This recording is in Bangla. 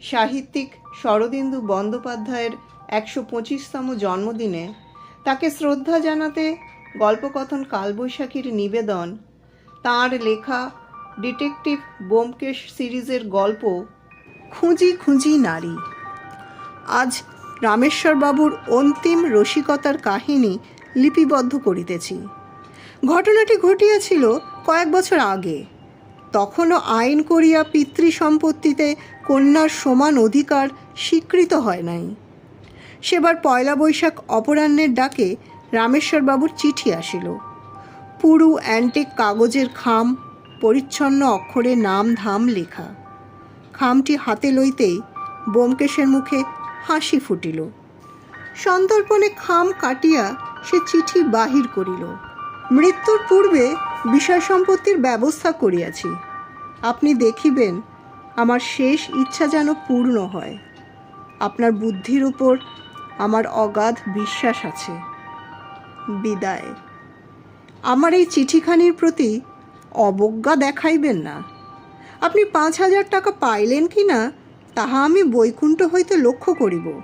সাহিত্যিক শরদিন্দু বন্দ্যোপাধ্যায়ের একশো পঁচিশতম জন্মদিনে তাকে শ্রদ্ধা জানাতে গল্পকথন কালবৈশাখীর নিবেদন, তাঁর লেখা ডিটেকটিভ ব্যোমকেশ সিরিজের গল্প, খুঁজি খুঁজি নারী। আজ রামেশ্বরবাবুর অন্তিম রসিকতার কাহিনী লিপিবদ্ধ করিতেছি। ঘটনাটি ঘটিয়াছিল কয়েক বছর আগে। তখনও আইন করিয়া পিতৃ সম্পত্তিতে কন্যার সমান অধিকার স্বীকৃত হয় নাই। সেবার পয়লা বৈশাখ অপরাহ্নের ডাকে রামেশ্বরবাবুর চিঠি আসিল। পুরু অ্যান্টিক কাগজের খাম, পরিচ্ছন্ন অক্ষরে নাম ধাম লেখা। খামটি হাতে লইতেই ব্যোমকেশের মুখে হাসি ফুটিল। সন্তর্পণে খাম কাটিয়া সে চিঠি বাহির করিল। মৃত্যুর পূর্বে বিষয় সম্পত্তির ব্যবস্থা করিয়াছি। আপনি দেখিবেন, আমার শেষ ইচ্ছা যেন পূর্ণ হয়। আপনার বুদ্ধির উপর আমার অগাধ বিশ্বাস আছে। বিদায়। আমার এই চিঠিখানির প্রতি অবজ্ঞা দেখাইবেন না। আপনি পাঁচ হাজার টাকা পাইলেন কি না, তাহা আমি বৈকুণ্ঠ হইতে লক্ষ্য করিব।